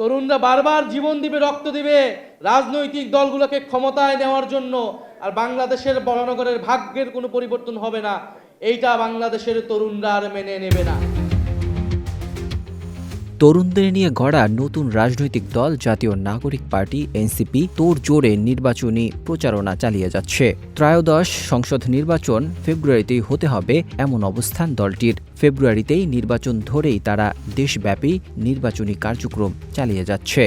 তরুণরা বারবার জীবন দিবে, রক্ত দিবে রাজনৈতিক দলগুলোকে ক্ষমতায় নেওয়ার জন্য। আর বাংলাদেশের বড়নগরের ভাগ্যের কোনো পরিবর্তন হবে না। এইটা বাংলাদেশের তরুণরা আর মেনে নেবে না। তরুণদের নিয়ে গড়া নতুন রাজনৈতিক দল, জাতীয় নাগরিক পার্টি, এনসিপি, তোর জোরে নির্বাচনী প্রচারণা চালিয়ে যাচ্ছে। ত্রয়োদশ সংসদ নির্বাচন ফেব্রুয়ারিতেই হতে হবে এমন অবস্থান দলটির। ফেব্রুয়ারিতেই নির্বাচন ধরেই তারা দেশব্যাপী নির্বাচনী কার্যক্রম চালিয়ে যাচ্ছে।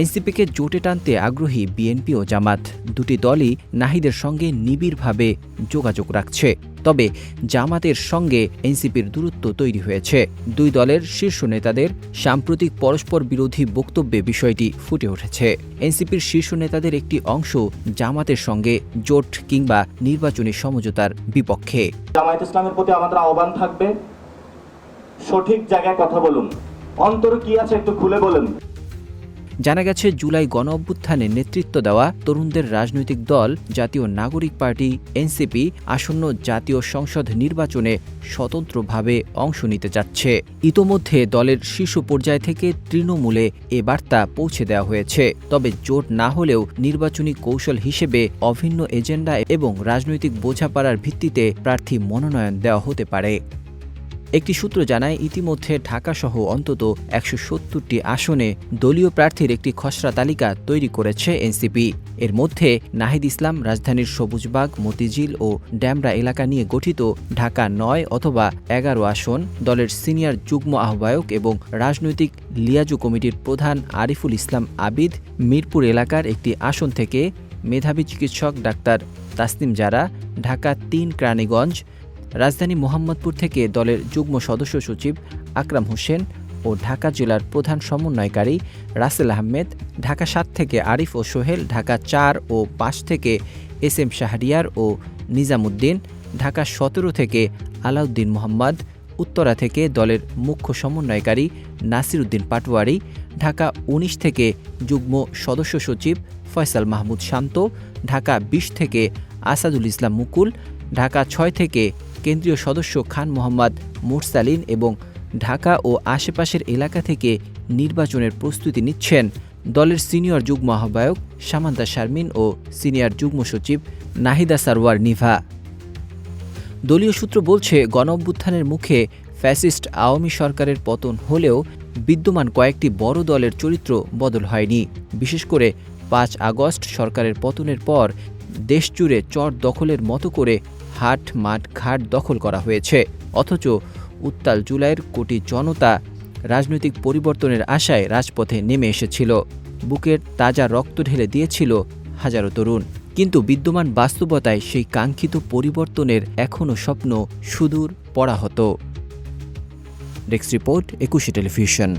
এনসিপিকে জোটে টানতে আগ্রহী বিএনপি ও জামাত। দুটি দলই নাহিদের সঙ্গে নিবিড়ভাবে যোগাযোগ রাখছে। তবে জামাতের সঙ্গে এনসিপির দূরত্ব তৈরি হয়েছে। দুই দলের শীর্ষ নেতাদের সাম্প্রতিক পরস্পর বিরোধী বক্তব্যে বিষয়টি ফুটে উঠেছে। এনসিপির শীর্ষ নেতাদের একটি অংশ জামাতের সঙ্গে জোট কিংবা নির্বাচনী সমঝোতার বিপক্ষে। জামায়াত ইসলামের প্রতি আমাদের আহ্বান থাকবে। সঠিক জায়গায় কথা বলুন। অন্তরে কি আছে একটু খুলে বলুন। জানা গেছে, জুলাই গণ অভ্যুত্থানে নেতৃত্ব দেওয়া তরুণদের রাজনৈতিক দল, জাতীয় নাগরিক পার্টি, এনসিপি, আসন্ন জাতীয় সংসদ নির্বাচনে স্বতন্ত্রভাবে অংশ নিতে যাচ্ছে ইতোমধ্যে দলের শীর্ষ পর্যায় থেকে তৃণমূলে এ বার্তা পৌঁছে দেওয়া হয়েছে। তবে জোট না হলেও নির্বাচনী কৌশল হিসেবে অভিন্ন এজেন্ডা এবং রাজনৈতিক বোঝাপড়ার ভিত্তিতে প্রার্থী মনোনয়ন দেওয়া হতে পারে। একটি সূত্র জানায়, ইতিমধ্যে ঢাকাসহ অন্তত একশো সত্তরটি আসনে দলীয় প্রার্থীর একটি খসড়া তালিকা তৈরি করেছে এনসিপি। এর মধ্যে নাহিদ ইসলাম, রাজধানীর সবুজবাগ, মতিঝিল ও ড্যামরা এলাকা নিয়ে গঠিত ঢাকা নয় অথবা এগারো আসন, দলের সিনিয়র যুগ্ম আহ্বায়ক এবং রাজনৈতিক লিয়াজু কমিটির প্রধান আরিফুল ইসলাম আবিদ মিরপুর এলাকার একটি আসন থেকে মেধাবী চিকিৎসক ডাক্তার তাসনিম জারা, ঢাকা তিন ক্রানীগঞ্জ রাজধানী মোহাম্মদপুর থেকে দলের যুগ্ম সদস্য সচিব আকরাম হোসেন ও ঢাকা জেলার প্রধান সমন্বয়কারী রাসেল আহমেদ, ঢাকা সাত থেকে আরিফ ও সোহেল, ঢাকা চার ও পাঁচ থেকে এস এম শাহরিয়ার ও নিজামুদ্দিন, ঢাকা সতেরো থেকে আলাউদ্দিন মোহাম্মদ, উত্তরা থেকে দলের মুখ্য সমন্বয়কারী নাসির উদ্দিন পাটোয়ারি, ঢাকা উনিশ থেকে যুগ্ম সদস্য সচিব ফয়সাল মাহমুদ শান্ত, ঢাকা বিশ থেকে আসাদুল ইসলাম মুকুল, ঢাকা ছয় থেকে কেন্দ্রীয় সদস্য খান মোহাম্মদ মুরসালিন এবং ঢাকা ও আশেপাশের এলাকা থেকে নির্বাচনের প্রস্তুতি নিচ্ছেন দলের সিনিয়র যুগ্ম আহ্বায়ক সামান্তা শারমিন ও সিনিয়র যুগ্ম সচিব নাহিদা সারওয়ার নিভা। দলীয় সূত্র বলছে গণ মুখে ফ্যাসিস্ট আওয়ামী সরকারের পতন হলেও বিদ্যমান কয়েকটি বড় দলের চরিত্র বদল হয়নি। বিশেষ করে পাঁচ আগস্ট সরকারের পতনের পর দেশজুড়ে চর দখলের মতো করে হাট, মাঠ, ঘাট দখল করা হয়েছে। অথচ উত্তাল জুলাইয়ের কোটি জনতা রাজনৈতিক পরিবর্তনের আশায় রাজপথে নেমে এসেছিল। বুকের তাজা রক্ত ঢেলে দিয়েছিল হাজারো তরুণ। কিন্তু বিদ্যমান বাস্তবতায় সেই কাঙ্ক্ষিত পরিবর্তনের এখনও স্বপ্ন সুদূর পড়া হতো ডেস্ক রিপোর্ট, একুশে টেলিভিশন।